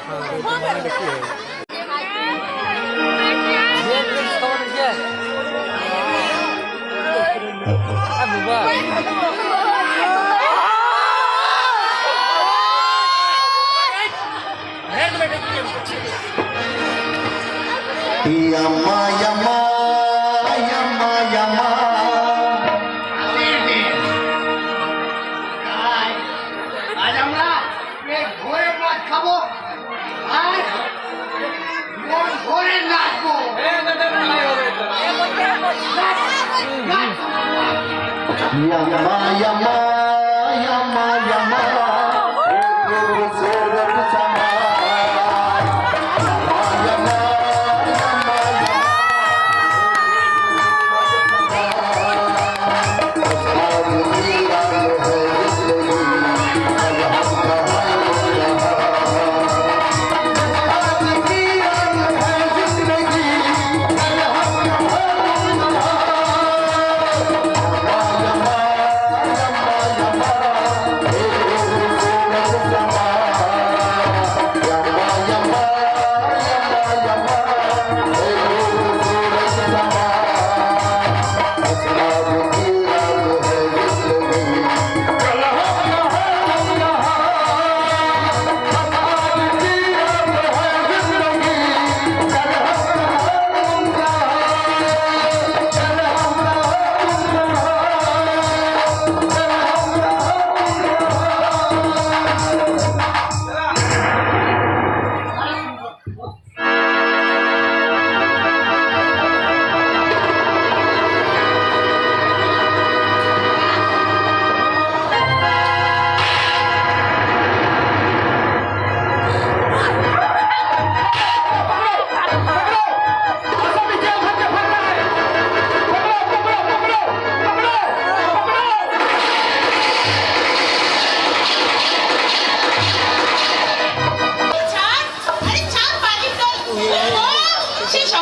হ্যাঁ Yama, yama.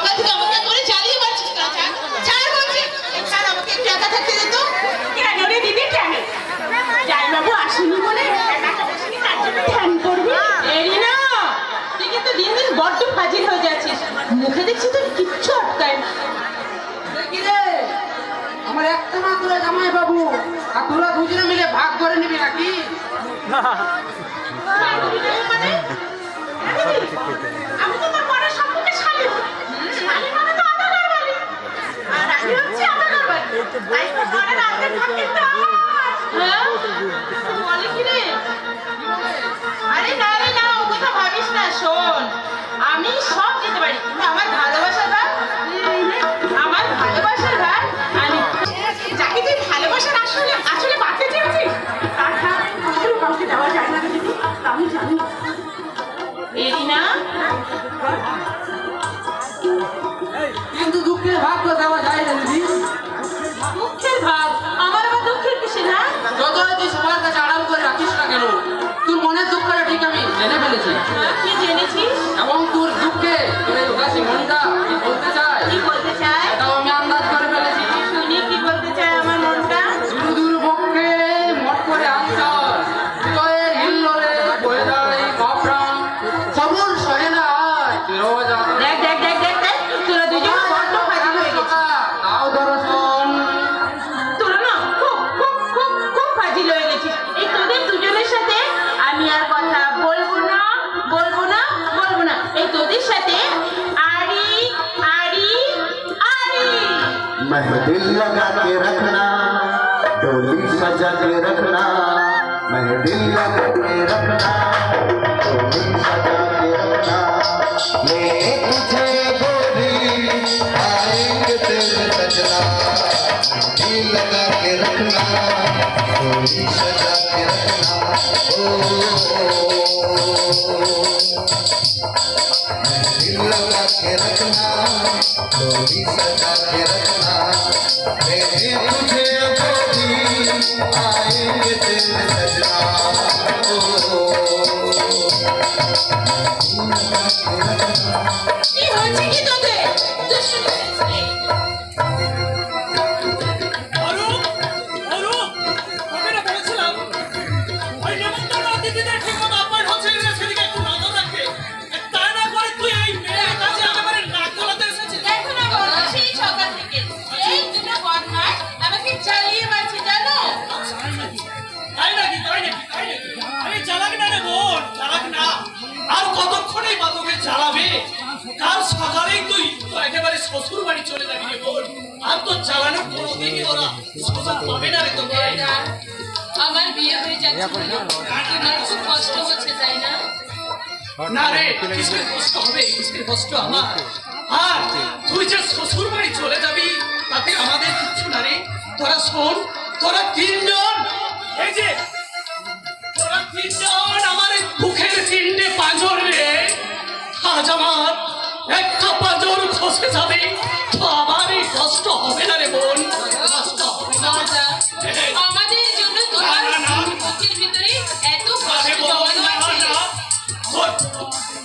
সকাল থেকে আমাকে করে চালিয়ে পাচ্ছিস না। চা চা বলছি স্যার আমাকে একটু হয়ে যাচ্ছিস। মুখে দেখছি তোর কিচ্ছু আটকায় না। একটা না তোরা জামাই বাবু আর তোরা মিলে ভাগ করে নিবি নাকি? আমি मैं दिल लगा के रखना डोली सजा के रखना मैं दिल लगा के रखना। কি হচ্ছে কি তোদের দুষ্টুমি হচ্ছে? কাল সকালেই তুই তো একেবারে শ্বশুর বাড়ি চলে যাবি রে আর তো চালানো কোনোদিনই ওরা সুযোগ পাবে না রে তোকে। আমার বিয়ে হয়ে যাচ্ছে। তোমার খুব কষ্ট হচ্ছে তাই না? না রে কিসের কষ্ট হবে? কিসের কষ্ট আমার? আর তুই যে শ্বশুর বাড়ি চলে যাবি তাতে আমাদের কিচ্ছু না রে। তোরা শোন তোরা তিনজন এই যে তোরা তিনজন আমার বুকের তিনটে পাঁজর রে আজ আমার একটা পাঁজর খসে যাবে। তো আমার এই কষ্ট হবে না রে বোন? কষ্ট হবে না।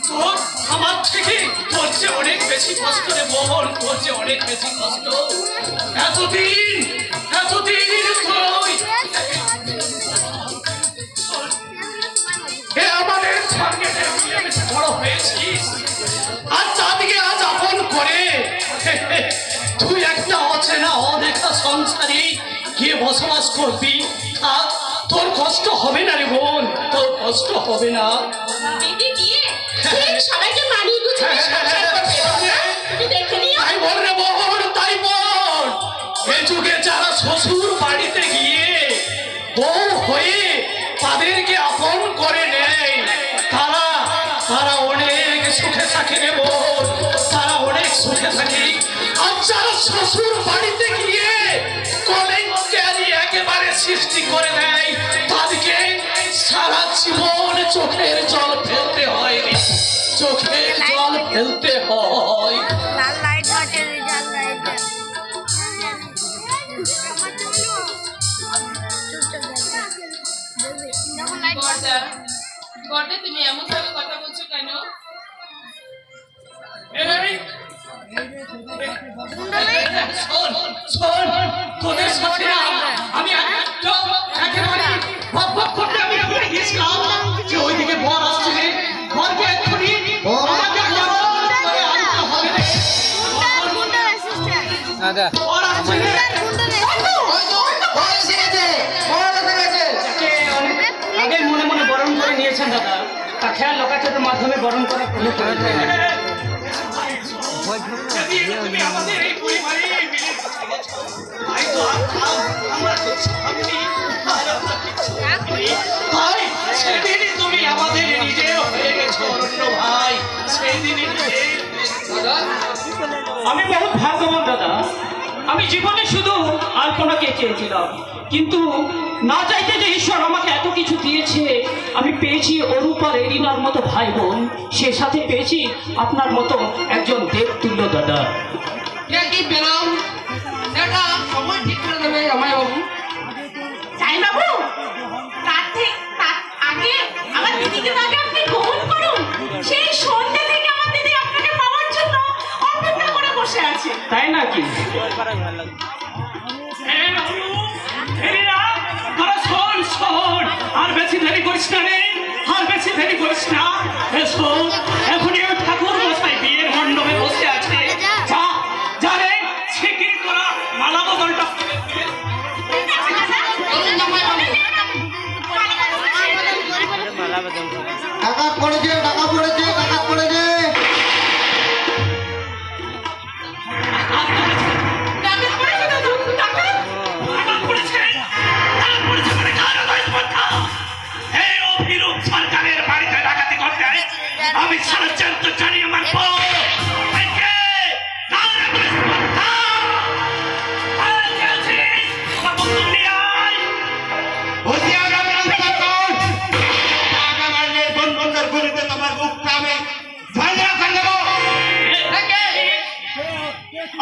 তোর আমার থেকে তোর যে অনেক বেশি কষ্ট রে বোন তোর যে অনেক বেশি কষ্ট। এতদিন এতদিন আর আজ করে, তুই একটা অচেনা সংসারে গিয়ে বসবাস করবি। তোর কষ্ট হবে না রে তোর কষ্ট হবে না। বেঁধে গিয়ে সবাইকে মানিয়ে গুছিয়ে সংসার করবে তুমি দেখে নিও। তাই বল রে তাই বল। এ যুগে যারা শ্বশুর বাড়িতে গিয়ে বউ হয়ে তাদেরকে আপন করে নেয় তারা তারা অনেক সুখে থাকে রে বোন তারা অনেক সুখে থাকে। আর যারা শ্বশুর বাড়িতে গিয়ে কলেঙ্কারি একেবারে সৃষ্টি করে দেয় জীবন চোখের জল ফেলতে হয় চোখের জল ফেলতে হয়। লাল লাইট বাটে তুমি এমন ভাবে কথা বলছো কেন? এই, শোন, শোন, তোদের সাথে দাদা আগে মনে মনে বরণ করে নিয়েছেন দাদা। তা খেয়াল লোকাচারের মাধ্যমে বরণ কোনো প্রয়োজন তুমি আমাদের নিজের হয়ে গেছো ভাই নিজের আমি বহুত ভাগ্যবান আমি জীবনে শুধু আলপনাকে চেয়েছিলাম। কিন্তু না চাইতে যে ঈশ্বর আমাকে এত কিছু দিয়েছে আমি পেয়েছি অরূপার এরিনার মতো ভাই বোন সে সাথে পেয়েছি আপনার মতো একজন দেবতুল্য দাদা। কি সময় ঠিক করে দেবে আমায় বাবু। বাবু? এরিনা, তোরা শোন, শোন। আর বেশি দেরি করিস না রে আর বেশি দেরি করিস না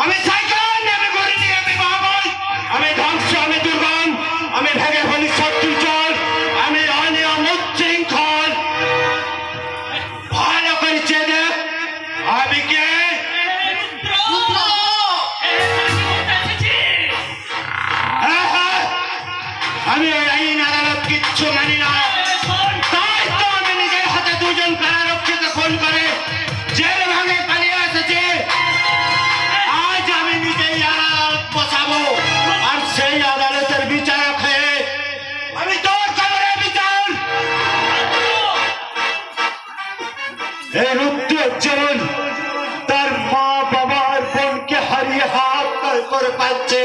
আমি সাইক্লোন আমি গরিবি আমি মহামারী। আমি ধ্বংস আমি দুর্গম। আমি ভেঙে ফেলি শত্রু করে পাচ্ছে